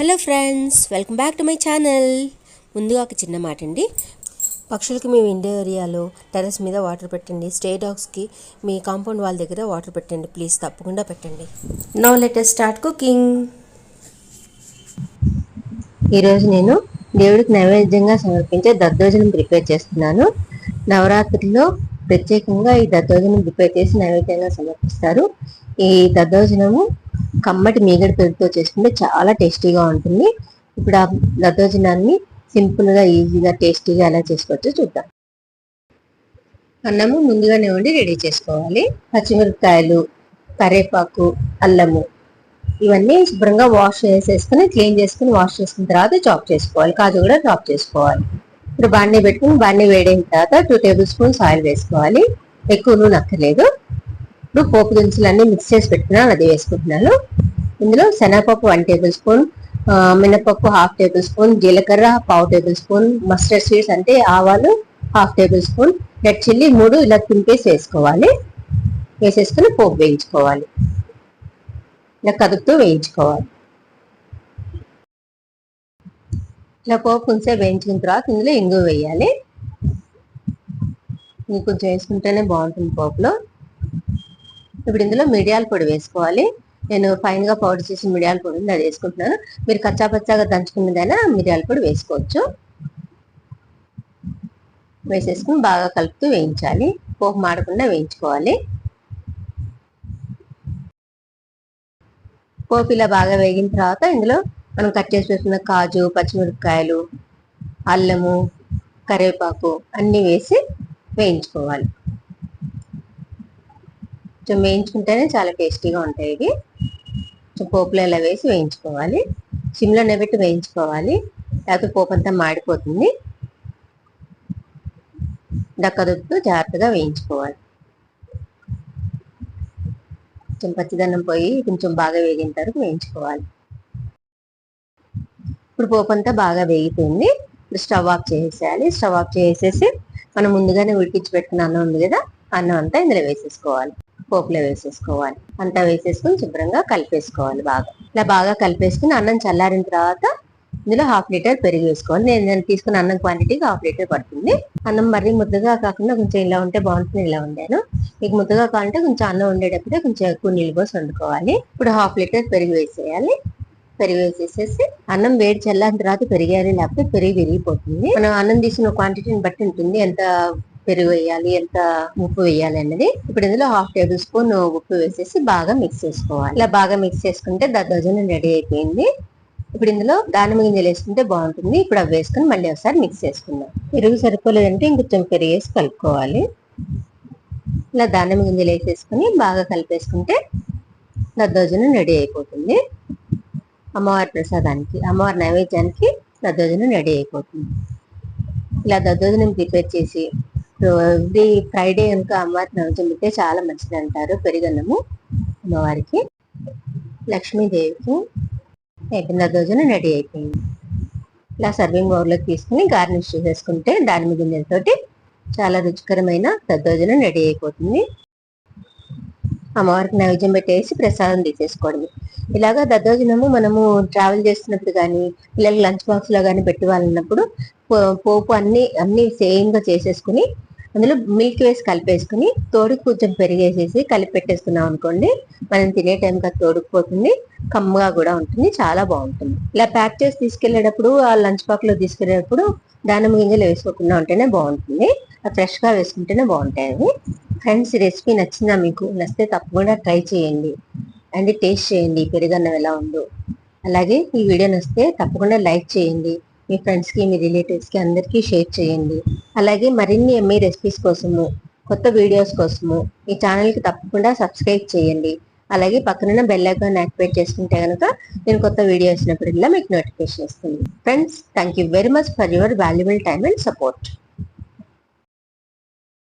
Hello friends welcome back to my channel. ముందుగా ఒక చిన్న మాట అండి పక్షులకి మీ విండో ఏరియాలో టెర్రస్ మీద వాటర్ పెట్టండి. స్టే డాగ్స్కి మీ కాంపౌండ్ వాళ్ళ దగ్గర వాటర్ పెట్టండి. ప్లీజ్ తప్పకుండా పెట్టండి. No later start cooking. ఈరోజు నేను దేవుడికి నైవేద్యంగా సమర్పించే దద్దోజనం ప్రిపేర్ చేస్తున్నాను. నవరాత్రిలో ప్రత్యేకంగా ఈ దద్దోజనం ప్రిపేర్ చేసి నైవేద్యంగా సమర్పిస్తారు. ఈ దద్దోజనము కమ్మటి మీగడ పెరుగుతో చేసుకుంటే చాలా టేస్టీగా ఉంటుంది. ఇప్పుడు ఆ దద్దోజనాన్ని సింపుల్గా ఈజీగా టేస్టీగా ఎలా చేసుకోవచ్చో చూద్దాం. అన్నము ముందుగానే వండి రెడీ చేసుకోవాలి. పచ్చిమిరపకాయలు కరేపాకు అల్లము ఇవన్నీ శుభ్రంగా వాష్ చేసేసుకుని క్లీన్ చేసుకుని వాష్ చేసుకున్న తర్వాత చాప్ చేసుకోవాలి. కాజు కూడా చాప్ చేసుకోవాలి. ఇప్పుడు బాండీ పెట్టుకుని బాండీ వేడైన తర్వాత టూ టేబుల్ స్పూన్స్ ఆయిల్ వేసుకోవాలి. ఎక్కువ నూనె అక్కర్లేదు. ఇప్పుడు పోపు దినుసులు అన్ని మిక్స్ చేసి పెట్టుకున్నాను అది వేసుకుంటున్నాను. ఇందులో శనగపప్పు వన్ టేబుల్ స్పూన్ మినపప్పు హాఫ్ టేబుల్ స్పూన్ జీలకర్ర పావు టేబుల్ స్పూన్ మస్టర్డ్ సీడ్స్ అంటే ఆవాలు half tablespoon red chilli మూడు ఇలా తింపేసి వేసుకోవాలి. వేసేసుకుని పోపు వేయించుకోవాలి. ఇలా కదుపుతూ వేయించుకోవాలి. ఇలా పోపు కొంచెం వేయించిన తర్వాత ఇందులో ఇంగు వేయాలి. ఇంగు కొంచెం వేసుకుంటేనే బాగుంటుంది పోపులో. ఇప్పుడు ఇందులో మిరియాల పొడి వేసుకోవాలి. నేను ఫైన్గా పౌడర్ చేసి మిరియాల పొడి ఉంది అది వేసుకుంటున్నాను. మీరు కచ్చాపచ్చాగా దంచుకున్నదైనా మిరియాల పొడి వేసుకోవచ్చు. వేసేసుకుని బాగా కలుపుతూ వేయించాలి. పోపు మాడకుండా వేయించుకోవాలి. పోపు ఇలా బాగా వేగిన తర్వాత ఇందులో మనం కట్ చేసి పెట్టుకున్న కాజు పచ్చిమిరపకాయలు అల్లము కరివేపాకు అన్నీ వేసి వేయించుకోవాలి. కొంచెం వేయించుకుంటేనే చాలా టేస్టీగా ఉంటాయి ఇవి. కొంచెం పోపులో ఇలా వేసి వేయించుకోవాలి. సిమ్లో నెబెట్టి వేయించుకోవాలి. లేకపోతే పోపు అంతా మాడిపోతుంది దక్కదుపుతూ జాగ్రత్తగా వేయించుకోవాలి. కొంచెం పచ్చిదన్నం పోయి కొంచెం బాగా వేగిన వరకు వేయించుకోవాలి. ఇప్పుడు పోపు అంతా బాగా వేగిపోయింది. ఇప్పుడు స్టవ్ ఆఫ్ చేసేయాలి. స్టవ్ ఆఫ్ చేసేసి మనం ముందుగానే ఉడికించి పెట్టుకున్న అన్నం ఉంది కదా అన్నం అంతా ఇందులో వేసేసుకోవాలి. పోపులో వేసేసుకోవాలి. అంతా వేసేసుకుని శుభ్రంగా కలిపేసుకోవాలి బాగా. ఇలా బాగా కలిపేసుకుని అన్నం చల్లారిన తర్వాత ఇందులో హాఫ్ లీటర్ పెరుగు వేసుకోవాలి. నేను నేను తీసుకున్న అన్నం క్వాంటిటీకి హాఫ్ లీటర్ పడుతుంది. అన్నం మరీ ముద్దగా కాకుండా కొంచెం ఇలా ఉంటే బాగుంటుంది. ఇలా ఉండాను. మీకు ముద్దగా కావాలంటే కొంచెం అన్నం ఉండేటప్పుడే కొంచెం ఎక్కువ నీళ్ళు పోసి వండుకోవాలి. ఇప్పుడు హాఫ్ లీటర్ పెరుగు వేసేయాలి. పెరుగు వేసేసేసి అన్నం వేడి చల్లారిన తర్వాత పెరిగేయాలి లేకపోతే పెరుగు విరిగిపోతుంది. మనం అన్నం తీసుకున్న క్వాంటిటీని బట్టి ఉంటుంది. ఎంత పెరుగు వేయాలి ఎంత ఉప్పు వేయాలి అన్నది. ఇప్పుడు ఇందులో హాఫ్ టేబుల్ స్పూన్ ఉప్పు వేసేసి బాగా మిక్స్ చేసుకోవాలి. ఇలా బాగా మిక్స్ చేసుకుంటే దద్దోజనం రెడీ అయిపోయింది. ఇప్పుడు ఇందులో దానిమ్మ గింజలు వేసుకుంటే బాగుంటుంది. ఇప్పుడు అవి వేసుకుని మళ్ళీ ఒకసారి మిక్స్ చేసుకుందాం. పెరుగు సరిపోలేదంటే ఇంకొంచెం పెరుగు వేసి కలుపుకోవాలి. ఇలా దానిమ్మ గింజలు వేసేసుకుని బాగా కలిపేసుకుంటే దద్దోజనం రెడీ అయిపోతుంది. అమ్మవారి ప్రసాదానికి అమ్మవారి నైవేద్యానికి దద్దోజనం రెడీ అయిపోతుంది. ఇలా దద్దోజనం ప్రిపేర్ చేసి ఎవ్రీ ఫ్రైడే ఇంకా అమ్మవారి నవజమితే పెడితే చాలా మంచిది అంటారు. పెరుగన్నము అమ్మవారికి. లక్ష్మీదేవికి అయిపోయింది రోజున రెడీ అయిపోయింది. ఇలా సర్వింగ్ బౌల్లోకి తీసుకుని గార్నిష్ చేసేసుకుంటే దానిమ్మ గింజలతోటి చాలా రుచికరమైన దద్దోజనం రెడీ అయిపోతుంది. అమ్మవారికి నైవేద్యం పెట్టేసి ప్రసాదం తీసేసుకోవడమే. ఇలాగా దద్దోజనము మనము ట్రావెల్ చేస్తున్నప్పుడు కానీ పిల్లలకి లంచ్ బాక్స్లో కానీ పెట్టి వాళ్ళన్నప్పుడు పోపు అన్ని అన్ని సేమ్గా చేసేసుకుని అందులో మిల్క్ వేసి కలిపేసుకుని తోడుకు కొంచెం పెరిగేసేసి కలిపి పెట్టేసుకున్నాం అనుకోండి మనం తినే టైంకి అది తోడుకుపోతుంది కమ్మగా కూడా ఉంటుంది చాలా బాగుంటుంది. ఇలా ప్యాక్ చేసి తీసుకెళ్ళేటప్పుడు ఆ లంచ్ బాక్స్లో తీసుకెళ్ళేటప్పుడు దానిమ్మ గింజలు వేసుకోకుండా ఉంటేనే బాగుంటుంది. ఫ్రెష్గా వేసుకుంటేనే బాగుంటాయి అవి. ఫ్రెండ్స్ రెసిపీ నచ్చిందా మీకు? నచ్చితే తప్పకుండా ట్రై చేయండి. అండ్ టేస్ట్ చేయండి పెరుగన్నం ఎలా ఉందో. అలాగే ఈ వీడియో నచ్చితే తప్పకుండా లైక్ చేయండి. మీ ఫ్రెండ్స్కి మీ రిలేటివ్స్కి అందరికీ షేర్ చేయండి. అలాగే మరిన్ని ఎమ్మె రెసిపీస్ కోసము కొత్త వీడియోస్ కోసము ఈ ఛానల్కి తప్పకుండా సబ్స్క్రైబ్ చేయండి. అలాగే పక్కన బెల్ ఐకాన్ యాక్టివేట్ చేసుకుంటే కనుక నేను కొత్త వీడియో వేసినప్పుడల్లా మీకు నోటిఫికేషన్ ఇస్తుంది. Friends thank you very much for your valuable time and support